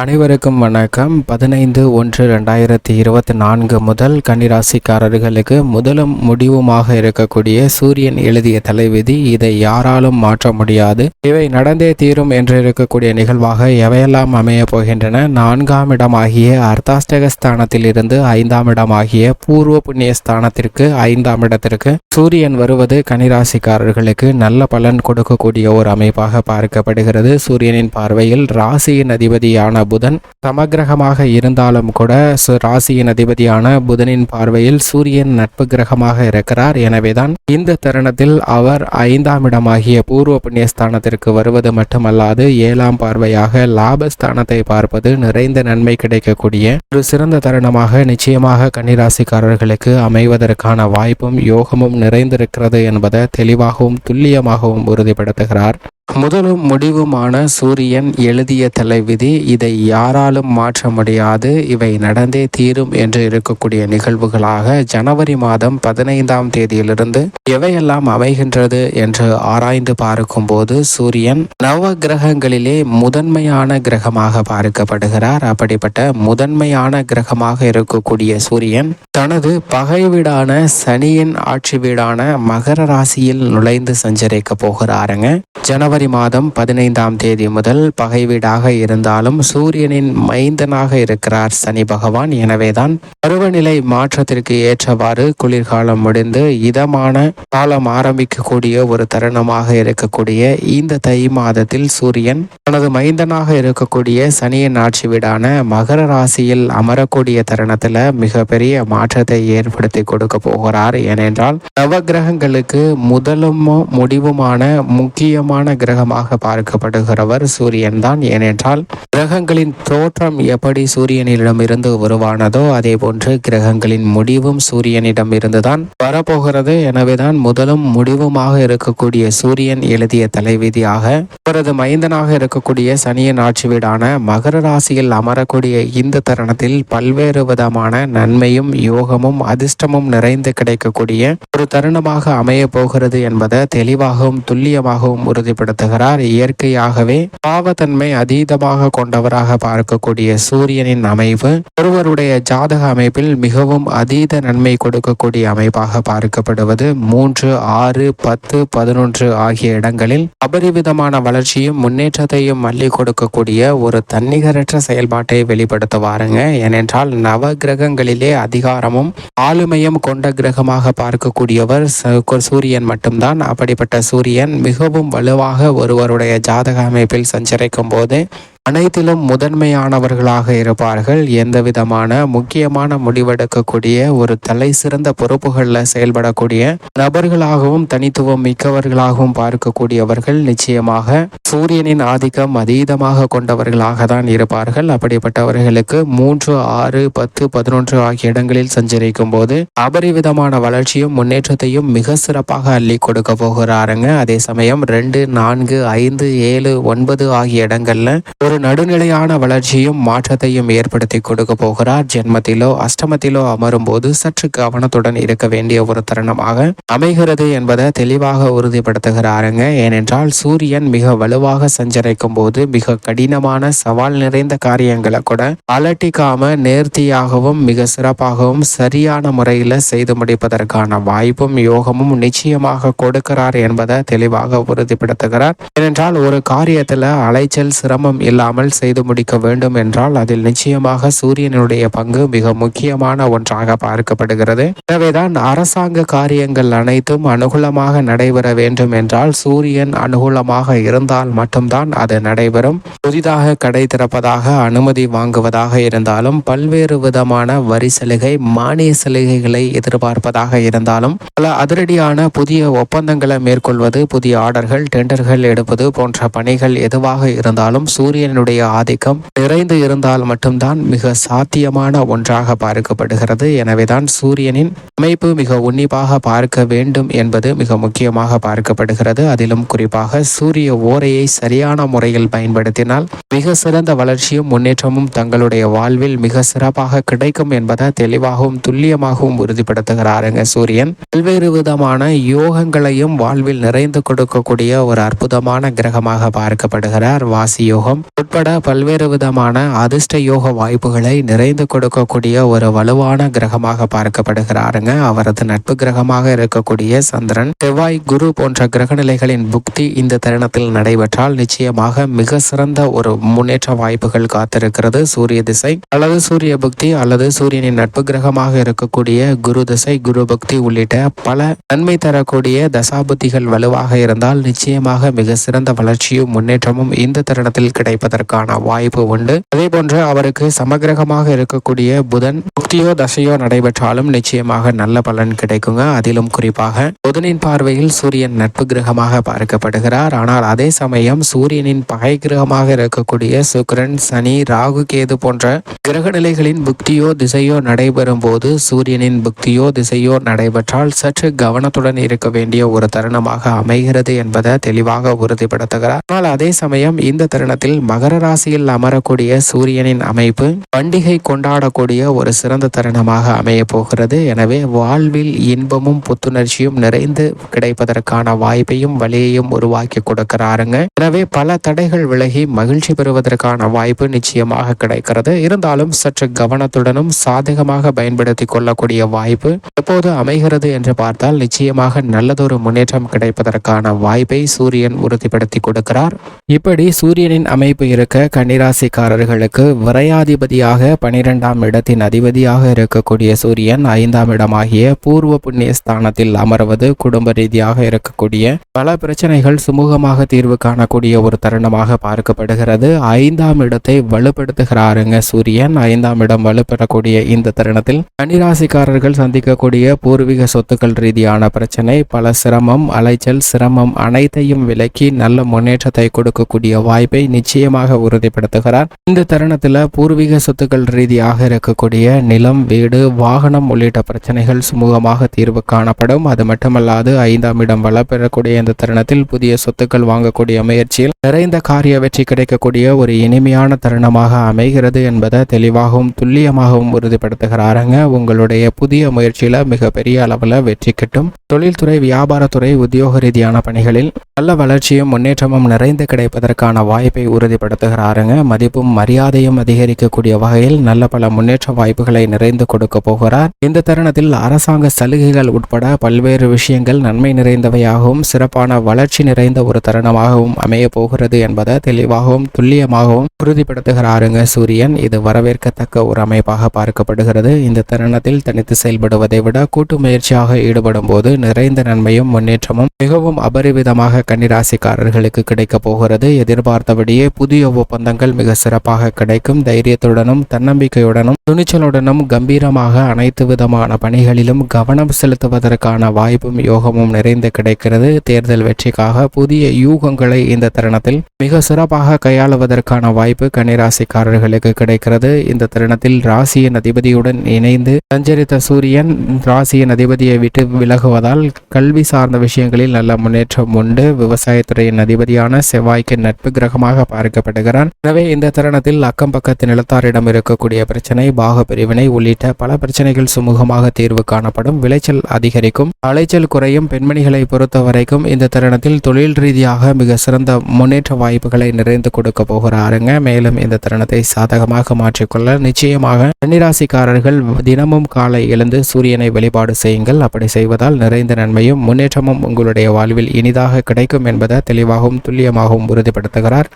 அனைவருக்கும் வணக்கம். பதினைந்து ஒன்று ரெண்டாயிரத்தி இருபத்தி நான்கு முதல் கன்னிராசிக்காரர்களுக்கு முதலும் முடிவுமாக இருக்கக்கூடிய சூரியன் எழுதிய தலைவிதி இதை யாராலும் மாற்ற முடியாது. இவை நடந்தே தீரும் என்று இருக்கக்கூடிய நிகழ்வாக எவையெல்லாம் அமைய போகின்றன? நான்காம் இடமாகிய அர்த்தாஷ்டக ஸ்தானத்தில் இருந்து ஐந்தாம் இடமாகிய பூர்வ புண்ணிய ஸ்தானத்திற்கு ஐந்தாம் இடத்திற்கு சூரியன் வருவது கன்னிராசிக்காரர்களுக்கு நல்ல பலன் கொடுக்கக்கூடிய ஒரு அமைப்பாக பார்க்கப்படுகிறது. சூரியனின் பார்வையில் ராசியின் அதிபதியான புதன் சமகிரகமாக இருந்தாலும் கூட சு- ராசியின் அதிபதியான புதனின் பார்வையில் சூரியன் நட்பு கிரகமாக இருக்கிறார். எனவேதான் இந்த தருணத்தில் அவர் ஐந்தாம் இடமாகிய பூர்வ புண்ணியஸ்தானத்திற்கு வருவது மட்டுமல்லாது ஏழாம் பார்வையாக லாபஸ்தானத்தை பார்ப்பது நிறைந்த நன்மை கிடைக்கக்கூடிய ஒரு சிறந்த தருணமாக நிச்சயமாக கன்னிராசிக்காரர்களுக்கு அமைவதற்கான வாய்ப்பும் யோகமும் நிறைந்திருக்கிறது என்பதை தெளிவாகவும் துல்லியமாகவும் உறுதிப்படுத்துகிறார். முதலும் முடிவுமான சூரியன் எழுதிய தலைவிதி இதை யாராலும் மாற்ற முடியாது இவை நடந்தே தீரும் என்று இருக்கக்கூடிய நிகழ்வுகளாக ஜனவரி மாதம் பதினைந்தாம் தேதியிலிருந்து எவையெல்லாம் அமைகின்றது என்று ஆராய்ந்து பார்க்கும்போது சூரியன் நவ கிரகங்களிலே முதன்மையான கிரகமாக பார்க்கப்படுகிறார். அப்படிப்பட்ட முதன்மையான கிரகமாக இருக்கக்கூடிய சூரியன் தனது பகை வீடான சனியின் ஆட்சி வீடான மகர ராசியில் நுழைந்து சஞ்சரிக்க போகிறாருங்க. ஜனவரி ஜனவரி மாதம் பதினைந்தாம் தேதி முதல் பகை வீடாக இருந்தாலும் சூரியனின் மைந்தனாக இருக்கிறார் சனி பகவான். எனவேதான் பருவநிலை மாற்றத்திற்கு ஏற்றவாறு குளிர்காலம் முடிந்து இதமான காலம் ஆரம்பிக்கக்கூடிய ஒரு தருணமாக இருக்கக்கூடிய இந்த தை மாதத்தில் சூரியன் தனது மைந்தனாக இருக்கக்கூடிய சனியின் ஆட்சி வீடான மகர ராசியில் அமரக்கூடிய தருணத்துல மிகப்பெரிய மாற்றத்தை ஏற்படுத்தி கொடுக்க போகிறார். ஏனென்றால் நவகிரகங்களுக்கு முதலும் முடிவுமான முக்கியமான கிரகமாக பார்க்கப்படுகிறவர் சூரியன் தான். ஏனென்றால் கிரகங்களின் தோற்றம் எப்படி சூரியனிடம் இருந்து உருவானதோ அதே போன்று கிரகங்களின் முடிவும் சூரியனிடம் இருந்துதான் வரப்போகிறது. எனவேதான் முதலும் முடிவுமாக இருக்கக்கூடிய சூரியன் எழுதிய தலைவிதியாக அவரது மைந்தனாக இருக்கக்கூடிய சனியின் ஆட்சி வீடான மகர ராசியில் அமரக்கூடிய இந்த தருணத்தில் பல்வேறு விதமான நன்மையும் யோகமும் அதிர்ஷ்டமும் நிறைந்து கிடைக்கக்கூடிய ஒரு தருணமாக அமைய போகிறது என்பதை தெளிவாகவும் துல்லியமாகவும் உறுதிப்படுத்துகிறார் இயற்கையாகவே பாவத்தன்மை அதீதமாக கொண்டவராக பார்க்கக்கூடிய சூரியனின் அமைவு ஒருவருடைய ஜாதக அமைப்பில் மிகவும் அதீத நன்மை கொடுக்கக்கூடிய அமைப்பாக பார்க்கப்படுவது மூன்று ஆறு பத்து பதினொன்று ஆகிய இடங்களில் அபரிவிதமான வளர்ச்சியும் முன்னேற்றத்தையும் மல்லி கொடுக்கக்கூடிய ஒரு தன்னிகரற்ற செயல்பாட்டை வெளிப்படுத்த வாருங்க ஏனென்றால் நவ கிரகங்களிலே அதிகாரமும் ஆளுமையும் கொண்ட கிரகமாக பார்க்கக்கூடியவர் சூரியன் மட்டும்தான். அப்படிப்பட்ட சூரியன் மிகவும் வலுவாக ஒருவருடைய ஜாதக அமைப்பில் சஞ்சரிக்கும் போது அனைத்திலும் முதன்மையானவர்களாக இருப்பார்கள். எந்த விதமான முக்கியமான முடிவெடுக்கக்கூடிய ஒரு தலை சிறந்த பொறுப்புகளில் செயல்படக்கூடிய நபர்களாகவும் தனித்துவம் மிக்கவர்களாகவும் பார்க்கக்கூடியவர்கள் நிச்சயமாக சூரியனின் ஆதிக்கம் அதீதமாக கொண்டவர்களாக தான் இருப்பார்கள். அப்படிப்பட்டவர்களுக்கு மூன்று ஆறு பத்து பதினொன்று ஆகிய இடங்களில் சஞ்சரிக்கும் போது அபரிவிதமான வளர்ச்சியும் முன்னேற்றத்தையும் மிக சிறப்பாக அள்ளி கொடுக்க போகிறாருங்க. அதே சமயம் ரெண்டு நான்கு ஐந்து ஏழு ஒன்பது ஆகிய இடங்கள்ல ஒரு நடுநிலையான வளர்ச்சியும் மாற்றத்தையும் ஏற்படுத்தி கொடுக்க போகிறார். ஜென்மத்திலோ அஷ்டமத்திலோ அமரும் போது சற்று கவனத்துடன் இருக்க வேண்டிய ஒரு தருணமாக அமைகிறது என்பதை தெளிவாக உறுதிப்படுத்துகிறாருங்க. ஏனென்றால் சூரியன் மிக வலுவாக சஞ்சரிக்கும் போது மிக கடினமான சவால் நிறைந்த காரியங்களை கூட அலட்டிக்காம நேர்த்தியாகவும் மிக சிறப்பாகவும் சரியான முறையில் செய்து முடிப்பதற்கான வாய்ப்பும் யோகமும் நிச்சயமாக கொடுக்கிறார் என்பதை தெளிவாக உறுதிப்படுத்துகிறார். ஏனென்றால் ஒரு காரியத்துல அலைச்சல் சிரமம் இல்லாமல் செய்து முடிக்க வேண்டும் என்றால் அதில் நிச்சயமாக சூரியனுடைய பங்கு மிக முக்கியமான ஒன்றாக பார்க்கப்படுகிறது. எனவேதான் அரசாங்க காரியங்கள் அனைத்தும் அனுகூலமாக நடைபெற வேண்டும் என்றால் சூரியன் அனுகூலமாக இருந்தால் மட்டும்தான் அது நடைபெறும். புதிதாக கடை திறப்பதாக அனுமதி வாங்குவதாக இருந்தாலும் பல்வேறு விதமான வரி சலுகை மானிய சலுகைகளை எதிர்பார்ப்பதாக இருந்தாலும் பல அதிரடியான புதிய ஒப்பந்தங்களை மேற்கொள்வது புதிய ஆர்டர்கள் டெண்டர்கள் எடுப்பது போன்ற பணிகள் எதுவாக இருந்தாலும் சூரியன் சூரியனுடைய ஆதிக்கம் நிறைந்து இருந்தால் மட்டும்தான் மிக சாத்தியமான ஒன்றாக பார்க்கப்படுகிறது. எனவேதான் சூரியனின் அமைப்பு மிக உன்னிப்பாக பார்க்க வேண்டும் என்பது மிக முக்கியமாக பார்க்கப்படுகிறது. அதிலும் குறிப்பாக சூரிய ஓரையை சரியான முறையில் பயன்படுத்தினால் மிக சிறந்த வளர்ச்சியும் முன்னேற்றமும் தங்களுடைய வாழ்வில் மிக சிறப்பாக கிடைக்கும் என்பதை தெளிவாகவும் துல்லியமாகவும் உறுதிப்படுத்துகிறாருங்க சூரியன். பல்வேறு விதமான யோகங்களையும் வாழ்வில் நிறைந்து கொடுக்கக்கூடிய ஒரு அற்புதமான கிரகமாக பார்க்கப்படுகிறார். வாசி யோகம். உட்பட பல்வேறு விதமான அதிர்ஷ்ட யோக வாய்ப்புகளை நிறைந்து கொடுக்கக்கூடிய ஒரு வலுவான கிரகமாக பார்க்கப்படுகிறாருங்க. அவரது நட்பு கிரகமாக இருக்கக்கூடிய சந்திரன். செவ்வாய் குரு போன்ற கிரகநிலைகளின் புக்தி இந்த தருணத்தில் நடைபெற்றால் நிச்சயமாக மிக சிறந்த ஒரு முன்னேற்ற வாய்ப்புகள் காத்திருக்கிறது. சூரிய திசை அல்லது சூரிய புக்தி அல்லது சூரியனின் நட்பு கிரகமாக இருக்கக்கூடிய குரு திசை குரு பக்தி உள்ளிட்ட பல நன்மை தரக்கூடிய தசாபுத்திகள் வலுவாக இருந்தால் நிச்சயமாக மிக சிறந்த வளர்ச்சியும் முன்னேற்றமும் இந்த தருணத்தில் கிடைப்பதற்கான வாய்ப்பு உண்டு. அதே போன்று அவருக்கு சமகிரகமாக இருக்கக்கூடிய புதன் புக்தியோ தசையோ நடைபெற்றாலும் நிச்சயமாக நல்ல பலன் கிடைக்குங்க. அதிலும் குறிப்பாக புதனின் பார்வையில் சூரியன் நட்பு கிரகமாக பார்க்கப்படுகிறார். ஆனால் அதே சமயம் சூரியனின் பகை கிரகமாக இருக்கக்கூடிய சுக்கரன் சனி ராகு கேது போன்ற கிரக நிலைகளின் புக்தியோ திசையோ நடைபெறும் போது சூரியனின் புக்தியோ திசையோ நடைபெற்றால் சற்று கவனத்துடன் இருக்க வேண்டிய ஒரு தருணமாக அமைகிறது என்பதை தெளிவாக உறுதிப்படுத்துகிறார். ஆனால் அதே சமயம் இந்த தருணத்தில் மகர ராசியில் அமரக்கூடிய சூரியனின் அமைப்பு பண்டிகை கொண்டாடக்கூடிய ஒரு சிறந்த தருணமாக அமைய போகிறது. எனவே வாழ்வில் இன்பமும் புத்துணர்ச்சியும் நிறைந்து கிடைப்பதற்கான வாய்ப்பையும் வழியையும் உருவாக்கி கொடுக்கிறாருங்க. எனவே பல தடைகள் விலகி மகிழ்ச்சி பெறுவதற்கான வாய்ப்பு நிச்சயமாக கிடைக்கிறது. இருந்தாலும் சற்று கவனத்துடனும் சாதகமாக பயன்படுத்தி கொள்ளக்கூடிய வாய்ப்பு எப்போது அமைகிறது என்று பார்த்தால் நிச்சயமாக நல்லதொரு முன்னேற்றம் கிடைப்பதற்கான வாய்ப்பை சூரியன் உறுதிப்படுத்தி கொடுக்கிறார். இப்படி சூரியனின் அமைப்பு இருக்க கன்னிராசிக்காரர்களுக்கு விரையாதிபதியாக பனிரெண்டாம் இடத்தின் அதிபதியாக இருக்கக்கூடிய சூரியன் ஐந்தாம் இடமாகிய பூர்வ புண்ணிய ஸ்தானத்தில் அமர்வது குடும்ப ரீதியாக இருக்கக்கூடிய பல பிரச்சனைகள் சுமூகமாக தீர்வு காணக்கூடிய ஒரு தருணமாக பார்க்கப்படுகிறது. ஐந்தாம் இடத்தை வலுப்படுத்துகிறாருங்க சூரியன். ஐந்தாம் இடம் வலுப்பெறக்கூடிய இந்த தருணத்தில் கன்னிராசிக்காரர்கள் சந்திக்கக்கூடிய பூர்வீக சொத்துக்கள் ரீதியான பிரச்சனை பல சிரமம் அலைச்சல் சிரமம் அனைத்தையும் விலக்கி நல்ல முன்னேற்றத்தை கொடுக்கக்கூடிய வாய்ப்பை நிச்சயம் நிச்சயமாக உறுதிப்படுத்துகிறார். இந்த தருணத்தில் பூர்வீக சொத்துக்கள் ரீதியாக இருக்கக்கூடிய நிலம் வீடு வாகனம் உள்ளிட்ட பிரச்சனைகள் சுமூகமாக தீர்வு காணப்படும். அது மட்டுமல்லாது ஐந்தாம் இடம் வளப்பெறக்கூடிய இந்த தருணத்தில் புதிய சொத்துக்கள் வாங்கக்கூடிய முயற்சியில் நிறைந்த காரிய வெற்றி கிடைக்கக்கூடிய ஒரு இனிமையான தருணமாக அமைகிறது என்பதை தெளிவாகவும் துல்லியமாகவும் உறுதிப்படுத்துகிறாருங்க. உங்களுடைய புதிய முயற்சியில மிகப்பெரிய அளவில் வெற்றி கிட்டும். தொழில்துறை வியாபாரத்துறை உத்தியோக ரீதியான பணிகளில் நல்ல வளர்ச்சியும் முன்னேற்றமும் நிறைந்து கிடைப்பதற்கான வாய்ப்பை உறுதிப்படுத்துகிறாருங்க. மதிப்பும் மரியாதையும் அதிகரிக்கக்கூடிய வகையில் நல்ல பல முன்னேற்ற வாய்ப்புகளை நிறைந்து கொடுக்க போகிறார். இந்த தருணத்தில் அரசாங்க சலுகைகள் உட்பட பல்வேறு விஷயங்கள் நன்மை நிறைந்தவையாகவும் சிறப்பான வளர்ச்சி நிறைந்த ஒரு தருணமாகவும் அமைய போகிறது. என்பதை தெளிவாகவும் துல்லியமாகவும் உறுதிப்படுத்துகிறாருங்க சூரியன். இது வரவேற்கத்தக்க ஒரு அமைப்பாக பார்க்கப்படுகிறது. இந்த தருணத்தில் தனித்து செயல்படுவதை விட கூட்டு முயற்சியாக ஈடுபடும் போது நிறைந்த நன்மையும் முன்னேற்றமும் மிகவும் அபரிவிதமாக கன்னிராசிக்காரர்களுக்கு கிடைக்கப் போகிறது. எதிர்பார்த்தபடியே புதிய ஒப்பந்தங்கள் மிக சிறப்பாக கிடைக்கும். தைரியத்துடனும் தன்னம்பிக்கையுடனும் துணிச்சலுடனும் கம்பீரமாக அனைத்து விதமான பணிகளிலும் கவனம் செலுத்துவதற்கான வாய்ப்பும் யோகமும் நிறைந்து கிடைக்கிறது. தேர்தல் வெற்றிக்காக புதிய யூகங்களை இந்த தருணத்தில் மிக சிறப்பாக கையாளுவதற்கான வாய்ப்பு கன்னிராசிக்காரர்களுக்கு கிடைக்கிறது. இந்த தருணத்தில் ராசியின் அதிபதியுடன் இணைந்து சஞ்சரித்த சூரியன் ராசியின் அதிபதியை விட்டு விலகுவதால் கல்வி சார்ந்த விஷயங்களில் நல்ல முன்னேற்றம் உண்டு. விவசாயத்துறையின் அதிபதியான செவ்வாய்க்கு நட்பு கிரகமாக பார்க்கப்படுகிறார் எனவே இந்த தருணத்தில் அக்கம் பக்கத்து நிலத்தாரிடம் இருக்கக்கூடிய பிரச்சனை பாக பிரிவினை உள்ளிட்ட பல பிரச்சனைகள் சுமூகமாக தீர்வு காணப்படும். விளைச்சல் அதிகரிக்கும். அலைச்சல் குறையும். பெண்மணிகளை பொறுத்த வரைக்கும் இந்த தருணத்தில் தொழில் ரீதியாக மிக சிறந்த முன்னேற்ற வாய்ப்புகளை நிறைந்து கொடுக்க போகிறாருங்க. மேலும் இந்த தருணத்தை சாதகமாக மாற்றிக்கொள்ள நிச்சயமாக கன்னிராசிக்காரர்கள் தினமும் காலை எழுந்து சூரியனை வழிபாடு செய்யுங்கள். அப்படி செய்வதால் நிறைந்த நன்மையும் முன்னேற்றமும் உங்களுடைய வாழ்வில் இனிதாக கிடைக்கும் என்பதை தெளிவாகவும் துல்லியமாகவும் உறுதிப்படுத்துகிறார்.